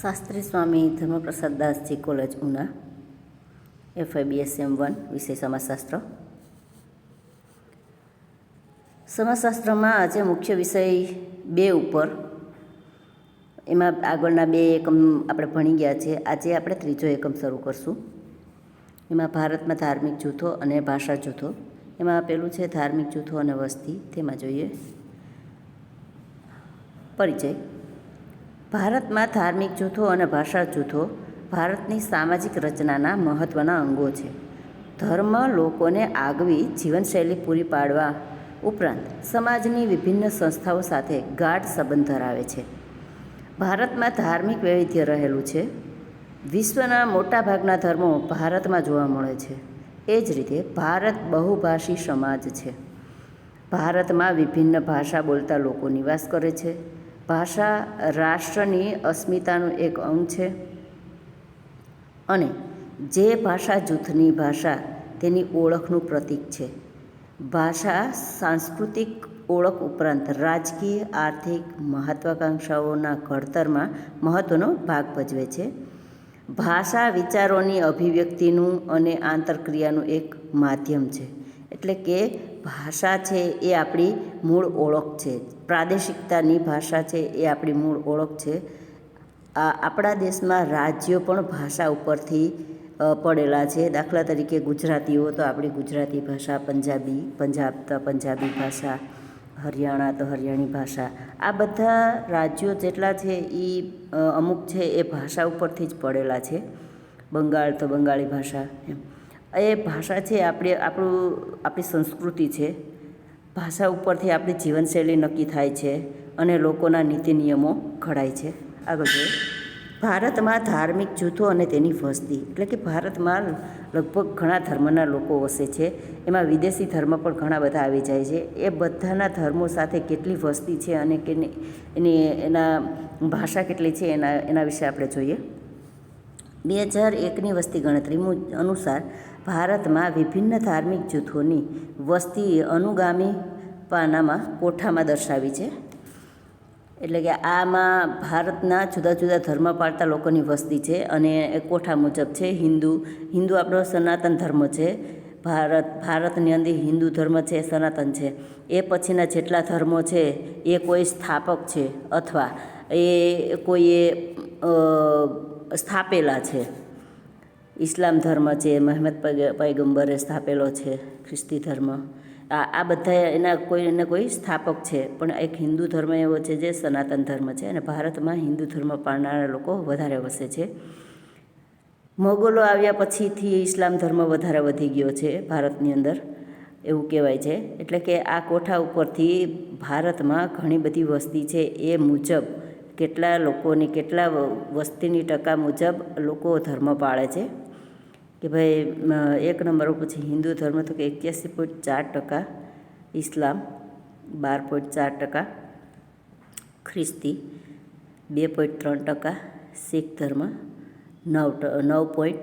Shastri Swami Dharmaprasad Dasji college Una FIBSM one, વિષય સમાજશાસ્ત્ર. સમાજશાસ્ત્રમાં આજે મુખ્ય વિષય બે ઉપર, એમાં આગળના બે એકમ આપણે ભણી ગયા છે. આજે આપણે ત્રીજો એકમ શરૂ કરશું. એમાં ભારતમાં ધાર્મિક જૂથો અને ભાષા જૂથો. એમાં પેલું છે ધાર્મિક જૂથો અને વસ્તી, તેમાં જોઈએ. પરિચય. ભારતમાં ધાર્મિક જૂથો અને ભાષા જૂથો ભારતની સામાજિક રચનાના મહત્ત્વના અંગો છે. ધર્મ લોકોને આગવી જીવનશૈલી પૂરી પાડવા ઉપરાંત સમાજની વિભિન્ન સંસ્થાઓ સાથે ગાઢ સંબંધ ધરાવે છે. ભારતમાં ધાર્મિક વૈવિધ્ય રહેલું છે. વિશ્વના મોટાભાગના ધર્મો ભારતમાં જોવા મળે છે. એ જ રીતે ભારત બહુભાષી સમાજ છે. ભારતમાં વિભિન્ન ભાષા બોલતા લોકો નિવાસ કરે છે. ભાષા રાષ્ટ્રની અસ્મિતાનું એક અંગ છે. અને જે ભાષા જૂથની ભાષા તેની ઓળખનું પ્રતીક છે. ભાષા સાંસ્કૃતિક ઓળખ ઉપરાંત રાજકીય, આર્થિક મહત્વાકાંક્ષાઓના ઘડતરમાં મહત્ત્વનો ભાગ ભજવે છે. ભાષા વિચારોની અભિવ્યક્તિનું અને આંતરક્રિયાનું એક માધ્યમ છે. એટલે કે ભાષા છે એ આપણી મૂળ ઓળખ છે. પ્રાદેશિકતાની ભાષા છે એ આપણી મૂળ ઓળખ છે. આપણા દેશમાં રાજ્યો પણ ભાષા ઉપરથી પડેલા છે. દાખલા તરીકે ગુજરાતીઓ તો આપણી ગુજરાતી ભાષા, પંજાબી, પંજાબ તો પંજાબી ભાષા, હરિયાણા તો હરિયાણી ભાષા. આ બધા રાજ્યો જેટલા છે એ અમુક છે એ ભાષા ઉપરથી જ પડેલા છે. બંગાળ તો બંગાળી ભાષા એમ. એ ભાષા છે આપણે, આપણું, આપણી સંસ્કૃતિ છે. ભાષા ઉપરથી આપણી જીવનશૈલી નક્કી થાય છે અને લોકોના નીતિ નિયમો ઘડાય છે. આગળ જોઈએ. ભારતમાં ધાર્મિક જૂથો અને તેની વસ્તી, એટલે કે ભારતમાં લગભગ ઘણા ધર્મના લોકો વસે છે. એમાં વિદેશી ધર્મ પણ ઘણા બધા આવી જાય છે. એ બધાના ધર્મો સાથે કેટલી વસ્તી છે અને કે એની, એના ભાષા કેટલી છે એના એના વિશે આપણે જોઈએ. બે હજાર એકની વસ્તી ગણતરી અનુસાર ભારતમાં વિભિન્ન ધાર્મિક જૂથોની વસ્તી અનુગામી પાનામાં કોઠામાં દર્શાવી છે. એટલે કે આમાં ભારતના જુદા જુદા ધર્મ પાળતા લોકોની વસ્તી છે અને એ કોઠા મુજબ છે. હિન્દુ હિન્દુ આપણો સનાતન ધર્મ છે. ભારત, ભારતની અંદર હિન્દુ ધર્મ છે, સનાતન છે. એ પછીના જેટલા ધર્મો છે એ કોઈ સ્થાપક છે અથવા એ કોઈએ સ્થાપેલા છે. ઇસ્લામ ધર્મ છે મહેમદ પૈગંબરે સ્થાપેલો છે, ખ્રિસ્તી ધર્મ, આ આ બધા એના કોઈ, એને કોઈ સ્થાપક છે, પણ એક હિન્દુ ધર્મ એવો છે જે સનાતન ધર્મ છે અને ભારતમાં હિન્દુ ધર્મ પાળનારા લોકો વધારે વસે છે. મોગલો આવ્યા પછીથી ઇસ્લામ ધર્મ વધારે વધી ગયો છે ભારતની અંદર, એવું કહેવાય છે. એટલે કે આ કોઠા ઉપરથી ભારતમાં ઘણી બધી વસ્તી છે એ મુજબ, કેટલા લોકોની, કેટલા વસ્તીની ટકા મુજબ લોકો ધર્મ પાળે છે. કે ભાઈ એક નંબર પછી હિન્દુ ધર્મ તો કે એક્યાસી પોઈન્ટ ચાર ટકા, ઇસ્લામ બાર પોઈન્ટ ચાર ટકા, ખ્રિસ્તી બે પોઈન્ટ ત્રણ ટકા, શીખ ધર્મ નવ નવ પોઈન્ટ,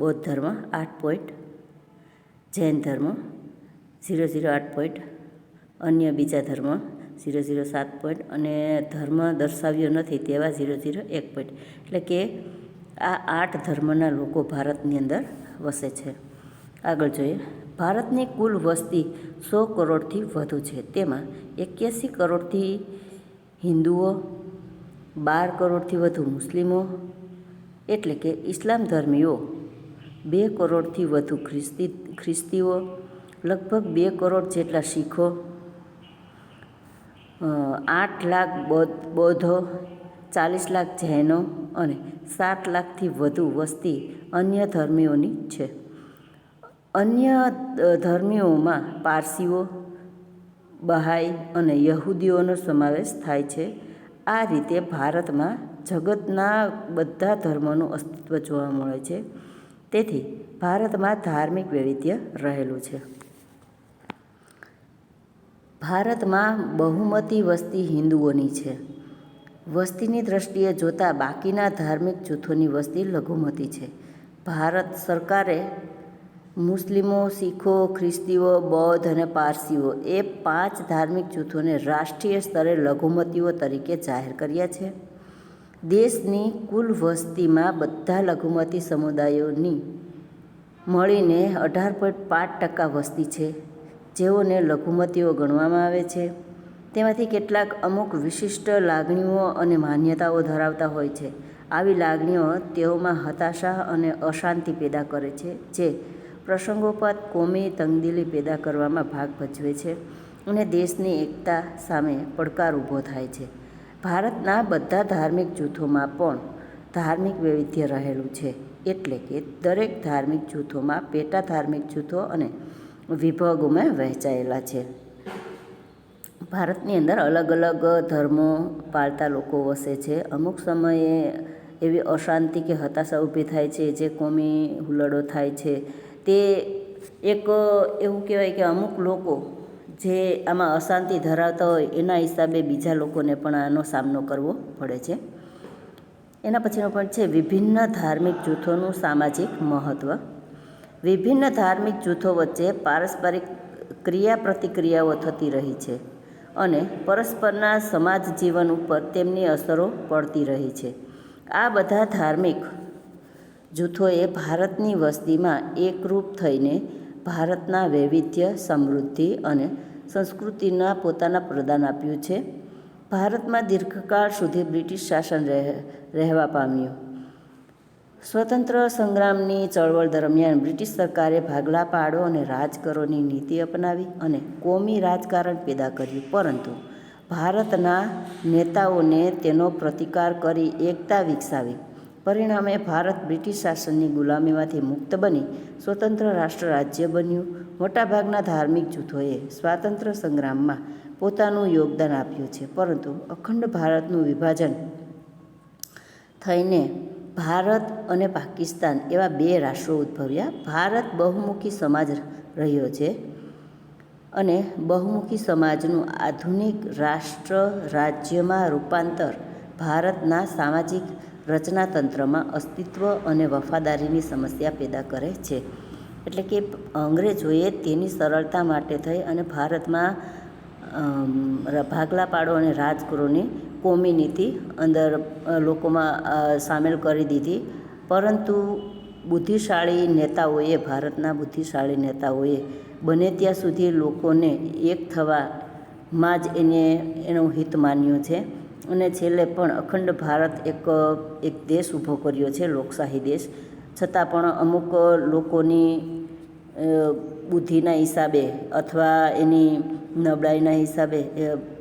બૌદ્ધ ધર્મ આઠ પોઈન્ટ, જૈન ધર્મ ઝીરો ઝીરો આઠ પોઈન્ટ, અન્ય બીજા ધર્મ ઝીરો ઝીરો સાત પોઈન્ટ, અને ધર્મ દર્શાવ્યો નથી તેવા ઝીરો ઝીરો એક પોઈન્ટ. એટલે કે આ આઠ ધર્મના લોકો ભારતની અંદર વસે છે. આગળ જોઈએ. ભારતની કુલ વસ્તી સો કરોડથી વધુ છે. તેમાં એક્યાસી કરોડથી હિન્દુઓ, બાર કરોડથી વધુ મુસ્લિમો, એટલે કે ઇસ્લામ ધર્મીઓ, બે કરોડથી વધુ ખ્રિસ્તી, ખ્રિસ્તીઓ, લગભગ બે કરોડ જેટલા શીખો આઠ લાખ બૌદ્ધો ચાલીસ લાખ જૈનો અને સાત લાખથી વધુ વસ્તી અન્ય ધર્મીઓની છે. અન્ય ધર્મીઓમાં પારસીઓ, બહાઈ અને યહૂદીઓનો સમાવેશ થાય છે. આ રીતે ભારતમાં જગતના બધા ધર્મોનું અસ્તિત્વ જોવા મળે છે. તેથી ભારતમાં ધાર્મિક વૈવિધ્ય રહેલું છે. ભારતમાં બહુમતી વસ્તી હિન્દુઓની છે. વસ્તીની દ્રષ્ટિએ જોતાં બાકીના ધાર્મિક જૂથોની વસ્તી લઘુમતી છે. ભારત સરકારે મુસ્લિમો, શીખો, ખ્રિસ્તીઓ, બૌદ્ધ અને પારસીઓ એ પાંચ ધાર્મિક જૂથોને રાષ્ટ્રીય સ્તરે લઘુમતીઓ તરીકે જાહેર કર્યા છે. દેશની કુલ વસ્તીમાં બધા લઘુમતી સમુદાયોની મળીને અઢાર પોઈન્ટ પાંચ ટકા વસ્તી છે. જેઓને લઘુમતીઓ ગણવામાં આવે છે. તેમાંથી કેટલાક અમુક વિશિષ્ટ લાગણીઓ અને માન્યતાઓ ધરાવતા હોય છે. આવી લાગણીઓ તેઓમાં હતાશા અને અશાંતિ પેદા કરે છે, જે પ્રસંગોપાત કોમી તંગદિલી પેદા કરવામાં ભાગ ભજવે છે અને દેશની એકતા સામે પડકાર ઊભો થાય છે. ભારતના બધા ધાર્મિક જૂથોમાં પણ ધાર્મિક વૈવિધ્ય રહેલું છે, એટલે કે દરેક ધાર્મિક જૂથોમાં પેટા ધાર્મિક જૂથો અને વિભાગોમાં વહેંચાયેલા છે. ભારતની અંદર અલગ અલગ ધર્મો પાળતા લોકો વસે છે. અમુક સમયે એવી અશાંતિ કે હતાશા ઊભી થાય છે જે કોમી હુલ્લડો થાય છે. તે એક એવું કહેવાય કે અમુક લોકો જે આમાં અશાંતિ ધરાવતા હોય એના હિસાબે બીજા લોકોને પણ આનો સામનો કરવો પડે છે. એના પછીનો પણ છે વિભિન્ન ધાર્મિક જૂથોનું સામાજિક મહત્ત્વ વિભિન્ન ધાર્મિક જૂથો વચ્ચે પારસ્પરિક ક્રિયા પ્રતિક્રિયાઓ થતી રહી છે. અને પરસ્પરના સમાજ જીવન ઉપર તેમની અસરો પડતી રહી છે. આ બધા ધાર્મિક જૂથોએ ભારતની વસ્તીમાં એકરૂપ થઈને ભારતના વૈવિધ્ય, સમૃદ્ધિ અને સંસ્કૃતિના પોતાના પ્રદાન આપ્યું છે. ભારતમાં દીર્ઘકાળ સુધી બ્રિટિશ શાસન રહેવા પામ્યું. સ્વતંત્ર સંગ્રામની ચળવળ દરમિયાન બ્રિટિશ સરકારે ભાગલા પાડો અને રાજ કરોની નીતિ અપનાવી અને કોમી રાજકારણ પેદા કર્યું. પરંતુ ભારતના નેતાઓને તેનો પ્રતિકાર કરી એકતા વિકસાવી. પરિણામે ભારત બ્રિટિશ શાસનની ગુલામીમાંથી મુક્ત બની, સ્વતંત્ર રાષ્ટ્ર રાજ્ય બન્યું. મોટાભાગના ધાર્મિક જૂથોએ સ્વાતંત્ર્ય સંગ્રામમાં પોતાનું યોગદાન આપ્યું છે. પરંતુ અખંડ ભારતનું વિભાજન થઈને ભારત અને પાકિસ્તાન એવા બે રાષ્ટ્રો ઉદ્ભવ્યા. ભારત બહુમુખી સમાજ રહ્યો છે અને બહુમુખી સમાજનું આધુનિક રાષ્ટ્ર રાજ્યમાં રૂપાંતર ભારતના સામાજિક રચનાતંત્રમાં અસ્તિત્વ અને વફાદારીની સમસ્યા પેદા કરે છે. એટલે કે અંગ્રેજોએ તેની સરળતા માટે થઈ અને ભારતમાં ભાગલા પાડો અને રાજગૃહની કોમી નીતિ અંદર લોકોમાં સામેલ કરી દીધી. પરંતુ બુદ્ધિશાળી નેતાઓએ, ભારતના બુદ્ધિશાળી નેતાઓએ બને ત્યાં સુધી લોકોને એક થવામાં જ એને, એનું હિત માન્યું છે. અને છેલ્લે પણ અખંડ ભારત એક એક દેશ ઊભો કર્યો છે, લોકશાહી દેશ. છતાં પણ અમુક લોકોની બુદ્ધિના હિસાબે અથવા એની નબળાઈના હિસાબે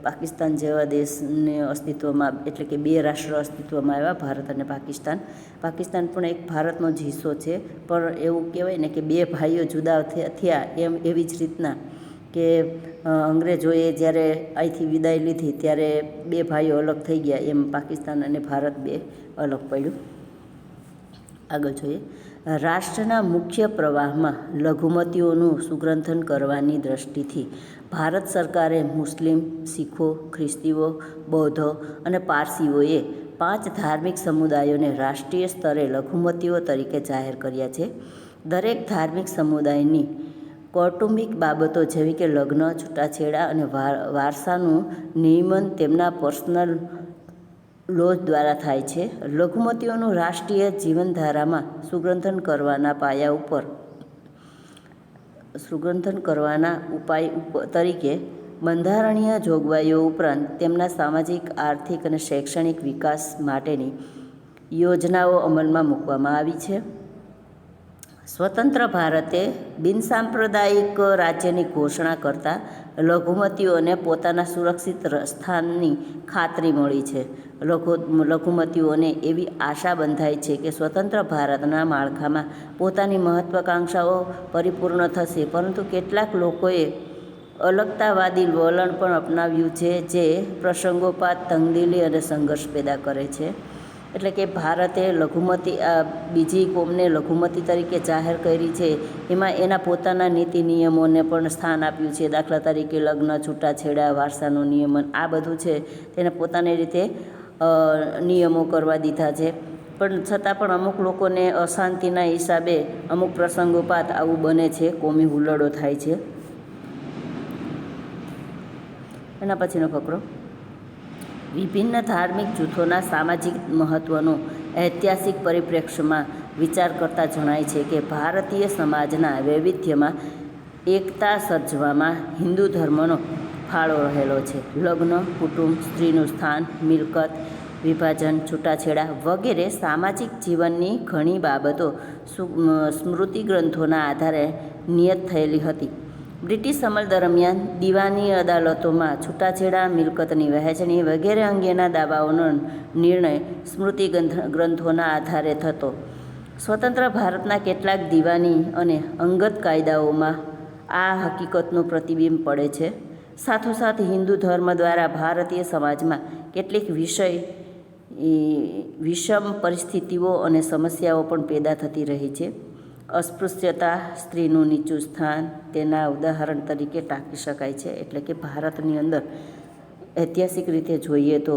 પાકિસ્તાન જેવા દેશને અસ્તિત્વમાં એટલે કે બે રાષ્ટ્ર અસ્તિત્વમાં આવ્યા, ભારત અને પાકિસ્તાન. પાકિસ્તાન પણ એક ભારતનો જ હિસ્સો છે, પણ એવું કહેવાય ને કે બે ભાઈઓ જુદા થયા એમ, એવી જ રીતના કે અંગ્રેજોએ જ્યારે અહીંથી વિદાય લીધી ત્યારે બે ભાઈઓ અલગ થઈ ગયા, એમ પાકિસ્તાન અને ભારત બે અલગ પડ્યું. આગળ જોઈએ. રાષ્ટ્રના મુખ્ય પ્રવાહમાં લઘુમતીઓનું સુગ્રંથન કરવાની દ્રષ્ટિથી ભારત સરકારે મુસ્લિમ, શીખો, ખ્રિસ્તીઓ, બૌદ્ધો અને પારસીઓએ પાંચ ધાર્મિક સમુદાયોને રાષ્ટ્રીય સ્તરે લઘુમતીઓ તરીકે જાહેર કર્યા છે. દરેક ધાર્મિક સમુદાયની કૌટુંબિક બાબતો જેવી કે લગ્ન, છૂટાછેડા અને વારસાનું નિયમન તેમના પર્સનલ લોજ દ્વારા થાય છે. લઘુમતીઓનું રાષ્ટ્રીય જીવનધારામાં સુગ્રંથન કરવાના પાયા ઉપર સુગ્રંથન કરવાના ઉપાય તરીકે બંધારણીય જોગવાઈઓ ઉપરાંત તેમના સામાજિક, આર્થિક અને શૈક્ષણિક વિકાસ માટેની યોજનાઓ અમલમાં મૂકવામાં આવી છે. સ્વતંત્ર ભારતે બિનસાંપ્રદાયિક રાજ્યની ઘોષણા કરતાં લઘુમતીઓને પોતાના સુરક્ષિત સ્થાનની ખાતરી મળી છે. લઘુ, લઘુમતીઓને એવી આશા બંધાય છે કે સ્વતંત્ર ભારતના માળખામાં પોતાની મહત્વાકાંક્ષાઓ પરિપૂર્ણ થશે. પરંતુ કેટલાક લોકોએ અલગતાવાદી વલણ પણ અપનાવ્યું છે, જે પ્રસંગોપાત, તંગદિલી અને સંઘર્ષ પેદા કરે છે. એટલે કે ભારતે લઘુમતી બીજી કોમને લઘુમતી તરીકે જાહેર કરી છે, એમાં એના પોતાના નીતિ નિયમોને પણ સ્થાન આપ્યું છે. દાખલા તરીકે લગ્ન, છૂટાછેડા, વારસાનું નિયમન, આ બધું છે. તેને પોતાની રીતે નિયમો કરવા દીધા છે. પણ છતાં પણ અમુક લોકોને અશાંતિના હિસાબે અમુક પ્રસંગોપાત આવું બને છે. કોમી હુલ્લડો થાય છે. એના પછીનો ફકરો. વિભિન્ન ધાર્મિક જૂથોના સામાજિક મહત્ત્વનો ઐતિહાસિક પરિપ્રેક્ષ્યમાં વિચાર કરતા જણાય છે કે ભારતીય સમાજના વૈવિધ્યમાં એકતા સર્જવામાં હિન્દુ ધર્મનો ફાળો રહેલો છે. લગ્ન, કુટુંબ, સ્ત્રીનું સ્થાન, મિલકત, વિભાજન, છૂટાછેડા વગેરે સામાજિક જીવનની ઘણી બાબતો સ્મૃતિ ગ્રંથોના આધારે નિયત થયેલી હતી. બ્રિટિશ અમલ દરમિયાન દીવાની અદાલતોમાં છૂટાછેડા, મિલકતની વહેંચણી વગેરે અંગેના દાવાઓનો નિર્ણય સ્મૃતિ ગ્રંથોના આધારે થતો. સ્વતંત્ર ભારતના કેટલાક દીવાની અને અંગત કાયદાઓમાં આ હકીકતનું પ્રતિબિંબ પડે છે. સાથોસાથ હિન્દુ ધર્મ દ્વારા ભારતીય સમાજમાં કેટલીક વિષય વિષમ પરિસ્થિતિઓ અને સમસ્યાઓ પણ પેદા થતી રહી છે. અસ્પૃશ્યતા, સ્ત્રીનું નીચું સ્થાન તેના ઉદાહરણ તરીકે ટાંકી શકાય છે. એટલે કે ભારતની અંદર ઐતિહાસિક રીતે જોઈએ તો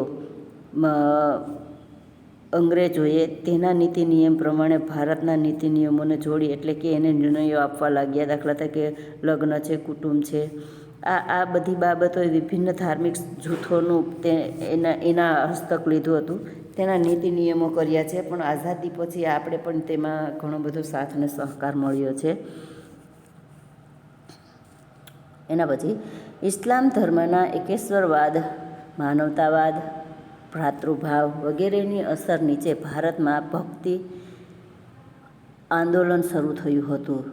અંગ્રેજોએ તેના નીતિ નિયમ પ્રમાણે ભારતના નીતિ નિયમોને જોડી એટલે કે એને નિર્ણયો આપવા લાગ્યા. દાખલા તરીકે લગ્ન છે, કુટુંબ છે આ આ બધી બાબતોએ વિભિન્ન ધાર્મિક જૂથોનું તે એના એના હસ્તક લીધું હતું. તેના નીતિ નિયમો કર્યા છે, પણ આઝાદી પછી આપણે પણ તેમાં ઘણો બધો સાથ અને સહકાર મળ્યો છે. એના પછી, ઇસ્લામ ધર્મના એકેશ્વરવાદ, માનવતાવાદ, ભ્રાતૃભાવ વગેરેની અસર નીચે ભારતમાં ભક્તિ આંદોલન શરૂ થયું હતું.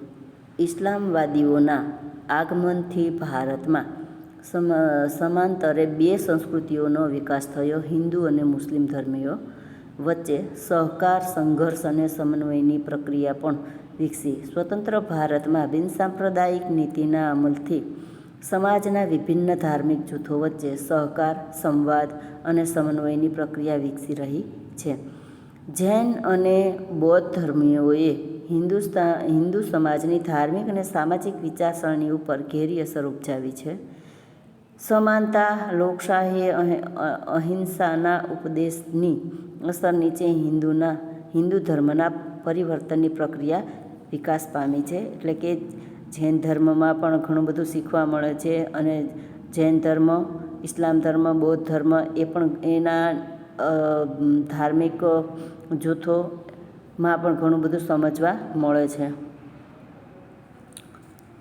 ઇસ્લામવાદીઓના આગમનથી ભારતમાં સમ, સમાંતરે બે સંસ્કૃતિઓનો વિકાસ થયો. હિન્દુ અને મુસ્લિમ ધર્મીઓ વચ્ચે સહકાર, સંઘર્ષ અને સમન્વયની પ્રક્રિયા પણ વિકસી. સ્વતંત્ર ભારતમાં બિનસાંપ્રદાયિક નીતિના અમલથી સમાજના વિભિન્ન ધાર્મિક જૂથો વચ્ચે સહકાર, સંવાદ અને સમન્વયની પ્રક્રિયા વિકસી રહી છે. જૈન અને બૌદ્ધ ધર્મીઓએ હિન્દુસ્તાન હિન્દુ સમાજની ધાર્મિક અને સામાજિક વિચારસરણી ઉપર ઘેરી અસર ઉપજાવી છે. સમાનતા, લોકશાહી અહિંસાના ઉપદેશની અસર નીચે હિન્દુના, હિન્દુ ધર્મના પરિવર્તનની પ્રક્રિયા વિકાસ પામી છે. એટલે કે જૈન ધર્મમાં પણ ઘણું બધું શીખવા મળે છે અને જૈન ધર્મ, ઇસ્લામ ધર્મ, બૌદ્ધ ધર્મ એ પણ એના ધાર્મિક ધાર્મિક જૂથોમાં પણ ઘણું બધું સમજવા મળે છે.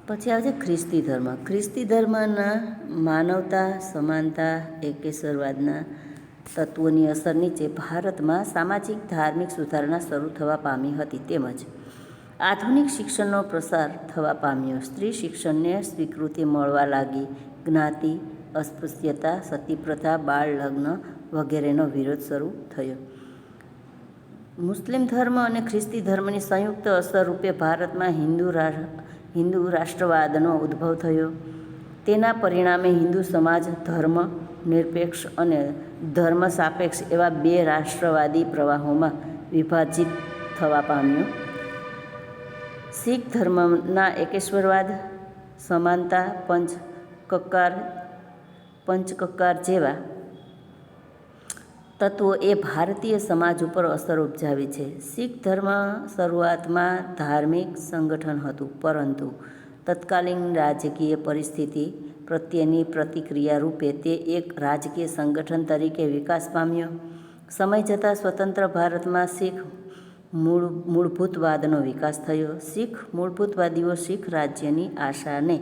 પછી આવે છે ખ્રિસ્તી ધર્મ. ખ્રિસ્તી ધર્મના માનવતા, સમાનતા, એકેશ્વરવાદના તત્વોની અસર નીચે ભારતમાં સામાજિક, ધાર્મિક સુધારણા શરૂ થવા પામી હતી તેમજ આધુનિક શિક્ષણનો પ્રસાર થવા પામ્યો. સ્ત્રી શિક્ષણને સ્વીકૃતિ મળવા લાગી. જ્ઞાતિ, અસ્પૃશ્યતા, સતીપ્રથા બાળ લગ્ન વગેરેનો વિરોધ શરૂ થયો. મુસ્લિમ ધર્મ અને ખ્રિસ્તી ધર્મની સંયુક્ત અસર રૂપે ભારતમાં હિન્દુ હિન્દુ રાષ્ટ્રવાદનો ઉદ્ભવ થયો. તેના પરિણામે હિન્દુ સમાજ, ધર્મ નિરપેક્ષ અને ધર્મ સાપેક્ષ એવા બે રાષ્ટ્રવાદી પ્રવાહોમાં વિભાજિત થવા પામ્યો. શીખ ધર્મના એકેશ્વરવાદ, સમાનતા પંચ કકાર પંચકકાર જેવા તત્વો એ ભારતીય સમાજ ઉપર અસર ઉપજાવી છે. શીખ ધર્મ શરૂઆતમાં ધાર્મિક સંગઠન હતું, પરંતુ તત્કાલીન રાજકીય પરિસ્થિતિ પ્રત્યેની પ્રતિક્રિયા રૂપે તે એક રાજકીય સંગઠન તરીકે વિકાસ પામ્યો. સમય જતાં સ્વતંત્ર ભારતમાં શીખ મૂળ, મૂળભૂતવાદનો વિકાસ થયો. શીખ મૂળભૂતવાદીઓ શીખ રાજ્યની આશાને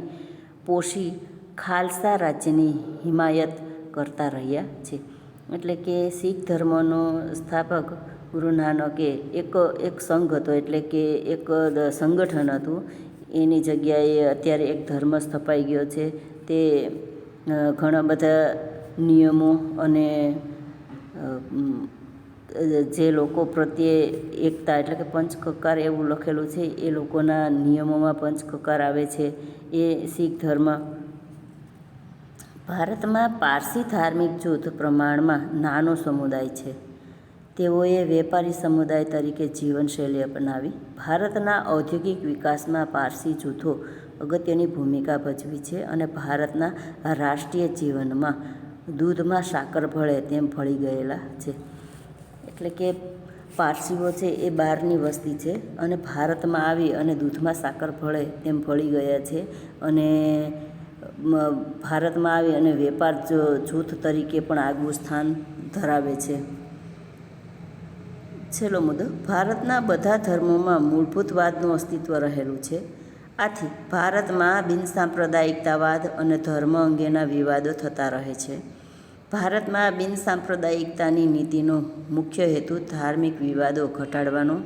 પોષી ખાલસા રાજ્યની હિમાયત કરતા રહ્યા છે. એટલે કે શીખ ધર્મનો સ્થાપક ગુરુ નાનકે એક એક સંઘ હતો, એટલે કે એક સંગઠન હતું. એની જગ્યાએ અત્યારે એક ધર્મ સ્થપાઈ ગયો છે. તે ઘણા બધા નિયમો અને જે લોકો પ્રત્યે એકતા એટલે કે પંચકકાર એવું લખેલું છે, એ લોકોના નિયમોમાં પંચકકાર આવે છે. એ શીખ ધર્મ ભારતમાં પારસી ધાર્મિક જૂથ પ્રમાણમાં નાનો સમુદાય છે. તેઓએ વેપારી સમુદાય તરીકે જીવનશૈલી અપનાવી, ભારતના ઔદ્યોગિક વિકાસમાં પારસી જૂથો અગત્યની ભૂમિકા ભજવી છે અને ભારતના રાષ્ટ્રીય જીવનમાં દૂધમાં સાકર ભળે તેમ ભળી ગયેલા છે. એટલે કે પારસીઓ છે એ બહારની વસ્તી છે અને ભારતમાં આવી અને દૂધમાં સાકર ભળે તેમ ભળી ગયા છે અને ભારતમાં આવી અને વેપાર જૂથ તરીકે પણ આગવું સ્થાન ધરાવે છે. છેલ્લો મુદ્દો, ભારતના બધા ધર્મોમાં મૂળભૂતવાદનું અસ્તિત્વ રહેલું છે. આથી ભારતમાં બિનસાંપ્રદાયિકતાવાદ અને ધર્મ અંગેના વિવાદો થતા રહે છે. ભારતમાં બિનસાંપ્રદાયિકતાની નીતિનો મુખ્ય હેતુ ધાર્મિક વિવાદો ઘટાડવાનો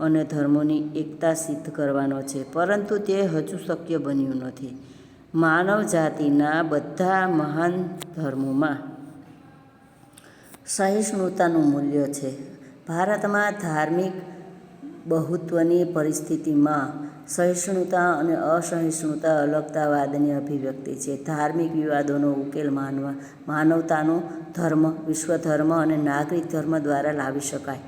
અને ધર્મોની એકતા સિદ્ધ કરવાનો છે, પરંતુ તે હજુ શક્ય બન્યું નથી. માનવ જાતિના બધા મહાન ધર્મોમાં. સહિષ્ણુતાનું મૂલ્ય છે. ભારતમાં ધાર્મિક બહુત્વની પરિસ્થિતિમાં સહિષ્ણુતા અને અસહિષ્ણુતા અલગતાવાદની અભિવ્યક્તિ છે. ધાર્મિક વિવાદોનો ઉકેલ માનવા, માનવતાનો ધર્મ વિશ્વ ધર્મ અને નાગરિક ધર્મ દ્વારા લાવી શકાય.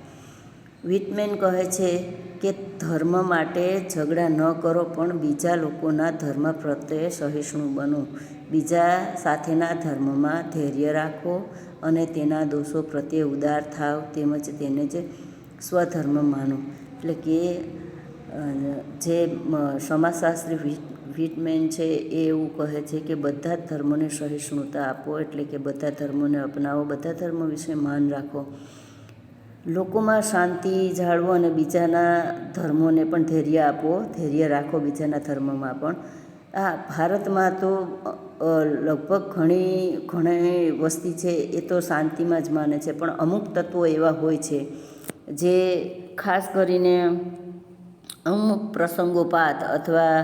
વિટમેન કહે છે કે ધર્મ માટે ઝઘડા ન કરો, પણ બીજા લોકોના ધર્મ પ્રત્યે સહિષ્ણુ બનો. બીજા સાથેના ધર્મમાં ધૈર્ય રાખો અને તેના દોષો પ્રત્યે ઉદાર થાવ તેમજ તેને જ સ્વધર્મ માનો. એટલે કે જે સમાજશાસ્ત્રી વિટમેન છે એ એવું કહે છે કે બધા ધર્મોને સહિષ્ણુતા આપો, એટલે કે બધા ધર્મોને અપનાવો, બધા ધર્મો વિશે માન રાખો. લોકોમાં શાંતિ જાળવો અને બીજાના ધર્મોને પણ ધૈર્ય આપો, ધૈર્ય રાખો બીજાના ધર્મમાં પણ. આ ભારતમાં તો લગભગ ઘણી ઘણી વસ્તી છે, એ તો શાંતિમાં જ માને છે, પણ અમુક તત્વો એવા હોય છે, જે ખાસ કરીને અમુક પ્રસંગોપાત અથવા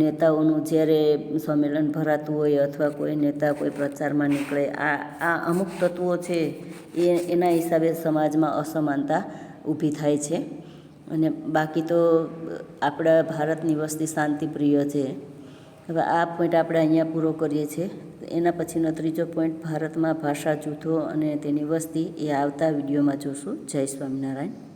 નેતાઓનું જ્યારે સંમેલન ભરાતું હોય અથવા કોઈ નેતા કોઈ પ્રચારમાં નીકળે, આ આ અમુક તત્વો છે એ એના હિસાબે સમાજમાં અસમાનતા ઊભી થાય છે. અને બાકી તો આપણા ભારતની વસ્તી શાંતિપ્રિય છે. હવે આ પોઈન્ટ આપણે અહીંયા પૂરો કરીએ છીએ. એના પછીનો ત્રીજો પોઈન્ટ ભારતમાં ભાષા જૂથો અને તેની વસ્તી એ આવતા વિડીયોમાં જોશું. જય સ્વામિનારાયણ.